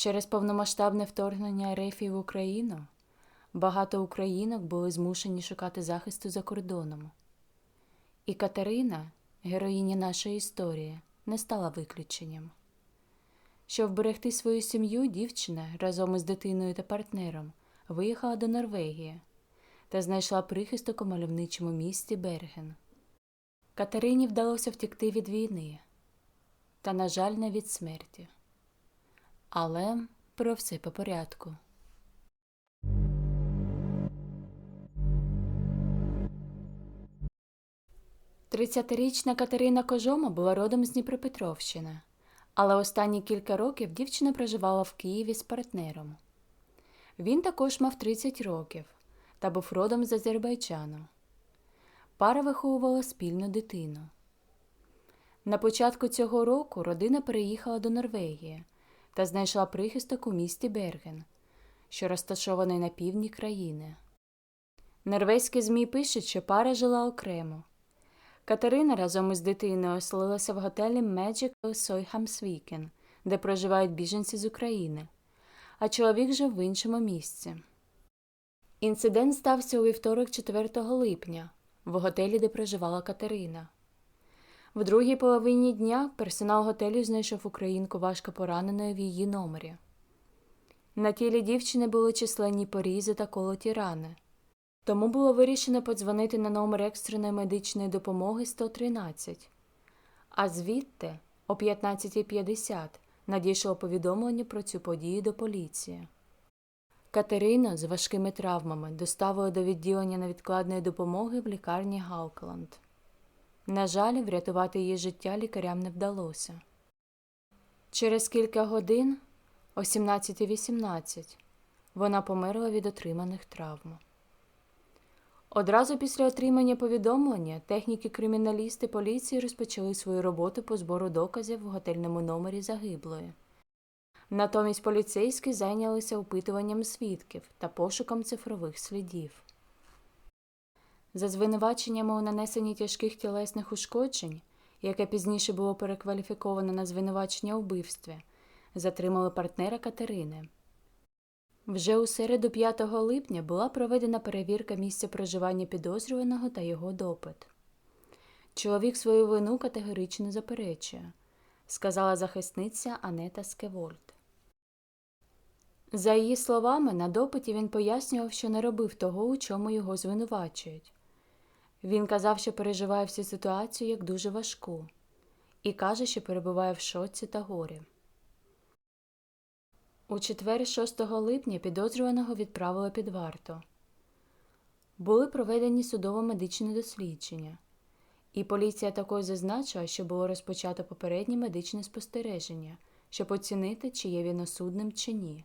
Через повномасштабне вторгнення РФ в Україну багато українок були змушені шукати захисту за кордоном. І Катерина, героїня нашої історії, не стала виключенням. Щоб вберегти свою сім'ю, дівчина разом із дитиною та партнером виїхала до Норвегії та знайшла прихисток у мальовничому місті Берген. Катерині вдалося втекти від війни та, на жаль, не від смерті. Але про все по порядку. Тридцятирічна Катерина Кожома була родом з Дніпропетровщини, але останні кілька років дівчина проживала в Києві з партнером. Він також мав 30 років та був родом з Азербайджану. Пара виховувала спільну дитину. На початку цього року родина переїхала до Норвегії та знайшла прихисток у місті Берген, що розташований на півдні країни. Норвезькі ЗМІ пишуть, що пара жила окремо. Катерина разом із дитиною оселилася в готелі Magic Soyhamsviken, де проживають біженці з України, а чоловік жив в іншому місці. Інцидент стався у вівторок 4 липня в готелі, де проживала Катерина. В другій половині дня персонал готелю знайшов українку важко пораненою в її номері. На тілі дівчини були численні порізи та колоті рани. Тому було вирішено подзвонити на номер екстреної медичної допомоги 113. А звідти, о 15.50, надійшло повідомлення про цю подію до поліції. Катерину з важкими травмами доставили до відділення невідкладної допомоги в лікарні Галкланд. На жаль, врятувати її життя лікарям не вдалося. Через кілька годин, о 17.18, вона померла від отриманих травм. Одразу після отримання повідомлення техніки-криміналісти поліції розпочали свою роботу по збору доказів в готельному номері загиблої. Натомість поліцейські зайнялися опитуванням свідків та пошуком цифрових слідів. За звинуваченнями у нанесенні тяжких тілесних ушкоджень, яке пізніше було перекваліфіковано на звинувачення вбивстві, затримали партнера Катерини. Вже у середу 5 липня була проведена перевірка місця проживання підозрюваного та його допит. Чоловік свою вину категорично заперечує, сказала захисниця Анета Скевольд. За її словами, на допиті він пояснював, що не робив того, у чому його звинувачують. Він казав, що переживає всю ситуацію як дуже важку, і каже, що перебуває в шоці та горі. У четвер, 6 липня, підозрюваного відправили під варту. Були проведені судово-медичні дослідження, і поліція також зазначила, що було розпочато попереднє медичне спостереження, щоб оцінити, чи є він осудним чи ні.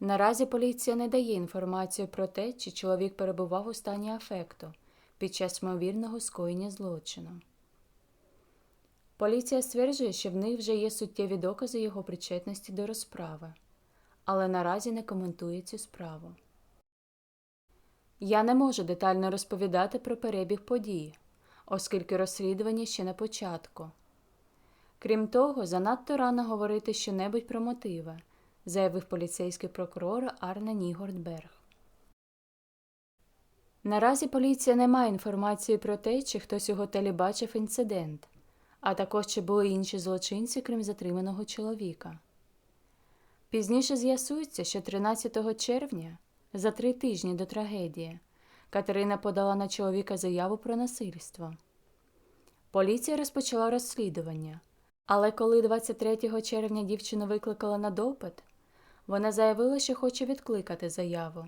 Наразі поліція не дає інформацію про те, чи чоловік перебував у стані афекту під час ймовірного скоєння злочину. Поліція стверджує, що в них вже є суттєві докази його причетності до розправи, але наразі не коментує цю справу. Я не можу детально розповідати про перебіг подій, оскільки розслідування ще на початку. Крім того, занадто рано говорити щонебудь про мотиви, заявив поліцейський прокурор Арне Нігордберг. Наразі поліція не має інформації про те, чи хтось у готелі бачив інцидент, а також чи були інші злочинці, крім затриманого чоловіка. Пізніше з'ясується, що 13 червня, за три тижні до трагедії, Катерина подала на чоловіка заяву про насильство. Поліція розпочала розслідування, але коли 23 червня дівчину викликала на допит, вона заявила, що хоче відкликати заяву,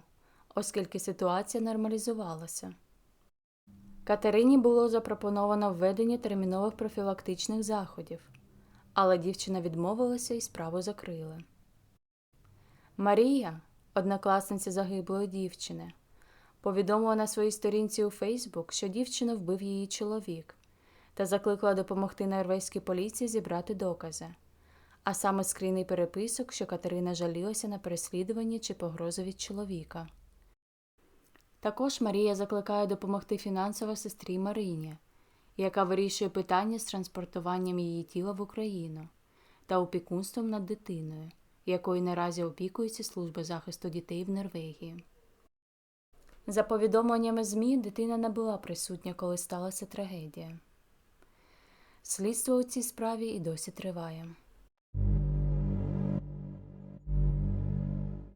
оскільки ситуація нормалізувалася. Катерині було запропоновано введення термінових профілактичних заходів, але дівчина відмовилася і справу закрили. Марія, однокласниця загиблої дівчини, повідомила на своїй сторінці у Фейсбук, що дівчину вбив її чоловік, та закликала допомогти норвезькій поліції зібрати докази, а саме скрійний переписок, що Катерина жалілася на переслідування чи погрозу від чоловіка. Також Марія закликає допомогти фінансово сестрі Марині, яка вирішує питання з транспортуванням її тіла в Україну та опікунством над дитиною, якою наразі опікується служба захисту дітей в Норвегії. За повідомленнями ЗМІ, дитина не була присутня, коли сталася трагедія. Слідство у цій справі і досі триває.